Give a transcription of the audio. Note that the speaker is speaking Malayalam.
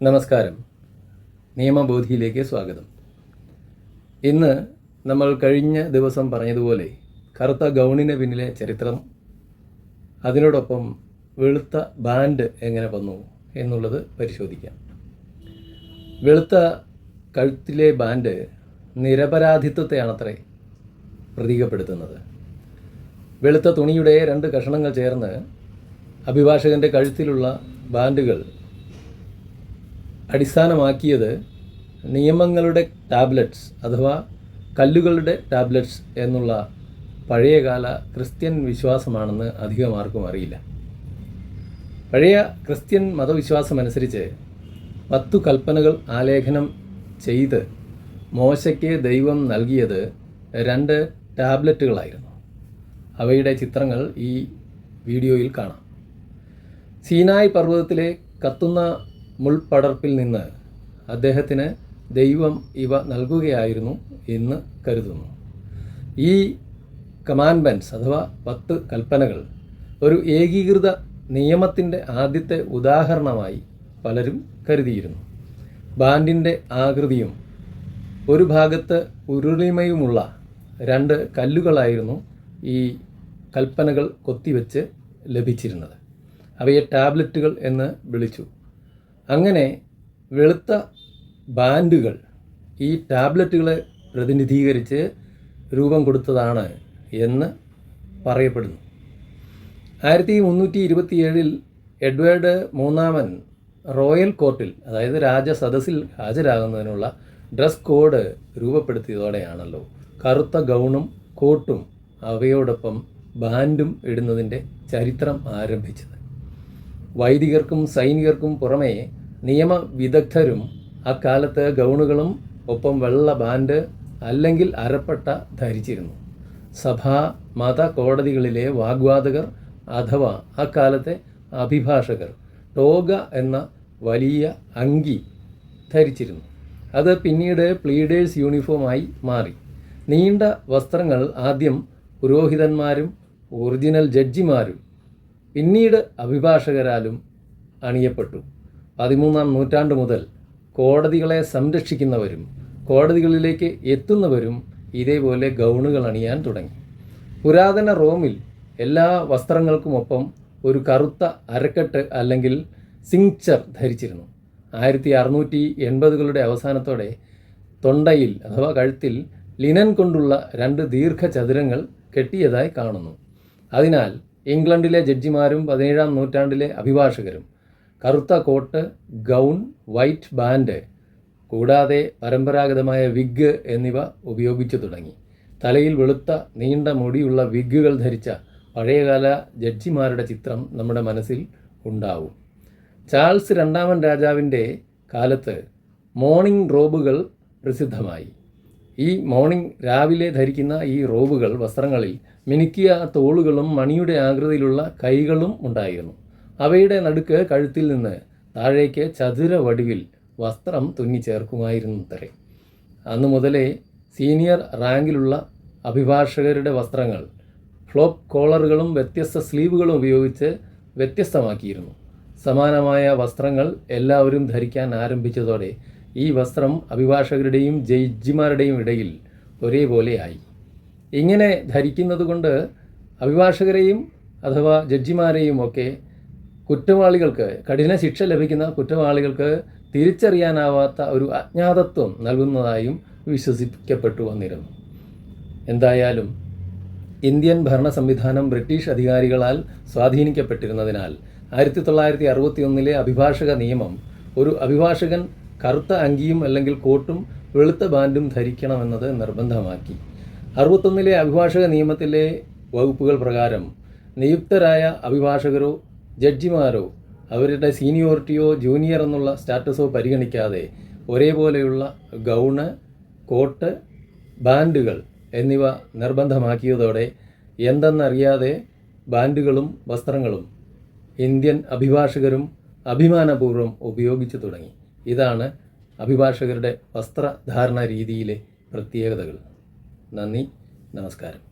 നമസ്കാരം. നിയമബോധിയിലേക്ക് സ്വാഗതം. ഇന്ന് നമ്മൾ കഴിഞ്ഞ ദിവസം പറഞ്ഞതുപോലെ കറുത്ത ഗൗണിന് പിന്നിലെ ചരിത്രം അതിനോടൊപ്പം വെളുത്ത ബാൻഡ് എങ്ങനെ വന്നു എന്നുള്ളത് പരിശോധിക്കാം. വെളുത്ത കഴുത്തിലെ ബാൻഡ് നിരപരാധിത്വത്തെയാണത്രേ പ്രതീകപ്പെടുത്തുന്നത്. വെളുത്ത തുണിയുടെ രണ്ട് കഷണങ്ങൾ ചേർന്ന് അഭിഭാഷകന്റെ കഴുത്തിലുള്ള ബാൻഡുകൾ അടിസ്ഥാനമാക്കിയത് നിയമങ്ങളുടെ ടാബ്ലറ്റ്സ് അഥവാ കല്ലുകളുടെ ടാബ്ലറ്റ്സ് എന്നുള്ള പഴയകാല ക്രിസ്ത്യൻ വിശ്വാസമാണെന്ന് അധികം ആർക്കും അറിയില്ല. പഴയ ക്രിസ്ത്യൻ മതവിശ്വാസമനുസരിച്ച് പത്തു കൽപ്പനകൾ ആലേഖനം ചെയ്ത് മോശയ്ക്ക് ദൈവം നൽകിയത് രണ്ട് ടാബ്ലറ്റുകളായിരുന്നു. അവയുടെ ചിത്രങ്ങൾ ഈ വീഡിയോയിൽ കാണാം. സീനായ് പർവതത്തിലെ കത്തുന്ന മുൾപടർപ്പിൽ നിന്ന് അദ്ദേഹത്തിന് ദൈവം ഇവ നൽകുകയായിരുന്നു എന്ന് കരുതുന്നു. ഈ കമാൻമെന്റ്സ് അഥവാ പത്ത് കൽപ്പനകൾ ഒരു ഏകീകൃത നിയമത്തിന്റെ ആദ്യത്തെ ഉദാഹരണമായി പലരും കരുതിയിരുന്നു. ബാൻഡിന്റെ ആകൃതിയും ഒരു ഭാഗത്ത് ഉരുളിമയുമുള്ള രണ്ട് കല്ലുകളായിരുന്നു ഈ കൽപ്പനകൾ കൊത്തിവെച്ച് ലഭിച്ചിരുന്നത്. അവയെ ടാബ്ലറ്റുകൾ എന്ന് വിളിച്ചു. അങ്ങനെ വെളുത്ത ബാൻഡുകൾ ഈ ടാബ്ലറ്റുകളെ പ്രതിനിധീകരിച്ച് രൂപം കൊടുത്തതാണ് എന്ന് പറയപ്പെടുന്നു. ആയിരത്തി മുന്നൂറ്റി ഇരുപത്തിയേഴിൽ എഡ്വേർഡ് മൂന്നാമൻ റോയൽ കോർട്ടിൽ അതായത് രാജസദസ്സിൽ ഹാജരാകുന്നതിനുള്ള ഡ്രസ് കോഡ് രൂപപ്പെടുത്തിയതോടെയാണല്ലോ കറുത്ത ഗൗണും കോട്ടും അവയോടൊപ്പം ബാൻഡും ഇടുന്നതിന്റെ ചരിത്രം ആരംഭിച്ചത്. വൈദികർക്കും സൈനികർക്കും പുറമേ നിയമവിദഗ്ധരും അക്കാലത്ത് ഗൗണുകളും ഒപ്പം വെള്ള ബാൻഡ് അല്ലെങ്കിൽ അരപ്പട്ട ധരിച്ചിരുന്നു. സഭാ മത കോടതികളിലെ വാഗ്വാദകർ അഥവാ അക്കാലത്തെ അഭിഭാഷകർ ടോഗ എന്ന വലിയ അങ്കി ധരിച്ചിരുന്നു. അത് പിന്നീട് പ്ലീഡേഴ്സ് യൂണിഫോമായി മാറി. നീണ്ട വസ്ത്രങ്ങൾ ആദ്യം പുരോഹിതന്മാരും ഒറിജിനൽ ജഡ്ജിമാരും പിന്നീട് അഭിഭാഷകരാലും അണിയപ്പെട്ടു. പതിമൂന്നാം നൂറ്റാണ്ട് മുതൽ കോടതികളെ സംരക്ഷിക്കുന്നവരും കോടതികളിലേക്ക് എത്തുന്നവരും ഇതേപോലെ ഗൗണുകൾ അണിയാൻ തുടങ്ങി. പുരാതന റോമിൽ എല്ലാ വസ്ത്രങ്ങൾക്കുമൊപ്പം ഒരു കറുത്ത അരക്കെട്ട് അല്ലെങ്കിൽ സിങ്ചർ ധരിച്ചിരുന്നു. ആയിരത്തി അറുന്നൂറ്റി എൺപതുകളുടെ അവസാനത്തോടെ തൊണ്ടയിൽ അഥവാ കഴുത്തിൽ ലിനൻ കൊണ്ടുള്ള രണ്ട് ദീർഘചതുരങ്ങൾ കെട്ടിയതായി കാണുന്നു. അതിനാൽ ഇംഗ്ലണ്ടിലെ ജഡ്ജിമാരും പതിനേഴാം നൂറ്റാണ്ടിലെ അഭിഭാഷകരും. കറുത്ത കോട്ട് ഗൗൺ വൈറ്റ് ബാൻഡ് കൂടാതെ പരമ്പരാഗതമായ വിഗ് എന്നിവ ഉപയോഗിച്ചു തുടങ്ങി. തലയിൽ വെളുത്ത നീണ്ട മുടിയുള്ള വിഗ്ഗുകൾ ധരിച്ച പഴയകാല ജഡ്ജിമാരുടെ ചിത്രം നമ്മുടെ മനസ്സിൽ ഉണ്ടാവും. ചാൾസ് രണ്ടാമൻ രാജാവിന്റെ കാലത്ത് മോർണിംഗ് റോബുകൾ പ്രസിദ്ധമായി. ഈ മോർണിംഗ് രാവിലെ ധരിക്കുന്ന ഈ റോബുകൾ വസ്ത്രങ്ങളിൽ മിനുക്കിയ തോളുകളും മണിയുടെ ആകൃതിയിലുള്ള കൈകളും ഉണ്ടായിരുന്നു. അവയുടെ നടുക്ക് കഴുത്തിൽ നിന്ന് താഴേക്ക് ചതുര വടിവിൽ വസ്ത്രം തുന്നി ചേർക്കുമായിരുന്നത്രേ അന്നു മുതലേ സീനിയർ റാങ്കിലുള്ള അഭിഭാഷകരുടെ വസ്ത്രങ്ങൾ ഫ്ലോപ്പ് കോളറുകളും വ്യത്യസ്ത സ്ലീവുകളും ഉപയോഗിച്ച് വ്യത്യസ്തമാക്കിയിരുന്നു. സമാനമായ വസ്ത്രങ്ങൾ എല്ലാവരും ധരിക്കാൻ ആരംഭിച്ചതോടെ ഈ വസ്ത്രം അഭിഭാഷകരുടെയും ജഡ്ജിമാരുടെയും ഇടയിൽ ഒരേപോലെയായി. ഇങ്ങനെ ധരിക്കുന്നത് കൊണ്ട് അഭിഭാഷകരെയും അഥവാ ജഡ്ജിമാരെയും ഒക്കെ കുറ്റവാളികൾക്ക് കഠിന ശിക്ഷ ലഭിക്കുന്ന കുറ്റവാളികൾക്ക് തിരിച്ചറിയാനാവാത്ത ഒരു അജ്ഞാതത്വം നൽകുന്നതായും വിശ്വസിക്കപ്പെട്ടു വന്നിരുന്നു. എന്തായാലും ഇന്ത്യൻ ഭരണ സംവിധാനം ബ്രിട്ടീഷ് അധികാരികളാൽ സ്വാധീനിക്കപ്പെട്ടിരുന്നതിനാൽ ആയിരത്തി തൊള്ളായിരത്തി അറുപത്തി ഒന്നിലെ അഭിഭാഷക നിയമം ഒരു അഭിഭാഷകൻ കറുത്ത അങ്കിയും അല്ലെങ്കിൽ കോട്ടും വെളുത്ത ബാൻഡും ധരിക്കണമെന്നത് നിർബന്ധമാക്കി. അറുപത്തൊന്നിലെ അഭിഭാഷക നിയമത്തിലെ വകുപ്പുകൾ പ്രകാരം നിയുക്തരായ അഭിഭാഷകരോ ജഡ്ജിമാരോ അവരുടെ സീനിയോറിറ്റിയോ ജൂനിയർ എന്നുള്ള സ്റ്റാറ്റസോ പരിഗണിക്കാതെ ഒരേപോലെയുള്ള ഗൗണ് കോട്ട് ബാൻഡുകൾ എന്നിവ നിർബന്ധമാക്കിയതോടെ എന്തെന്നറിയാതെ ബാൻഡുകളും വസ്ത്രങ്ങളും ഇന്ത്യൻ അഭിഭാഷകരും അഭിമാനപൂർവം ഉപയോഗിച്ചു തുടങ്ങി. ഇതാണ് അഭിഭാഷകരുടെ വസ്ത്രധാരണ രീതിയിലെ പ്രത്യേകതകൾ. നന്ദി നമസ്കാരം.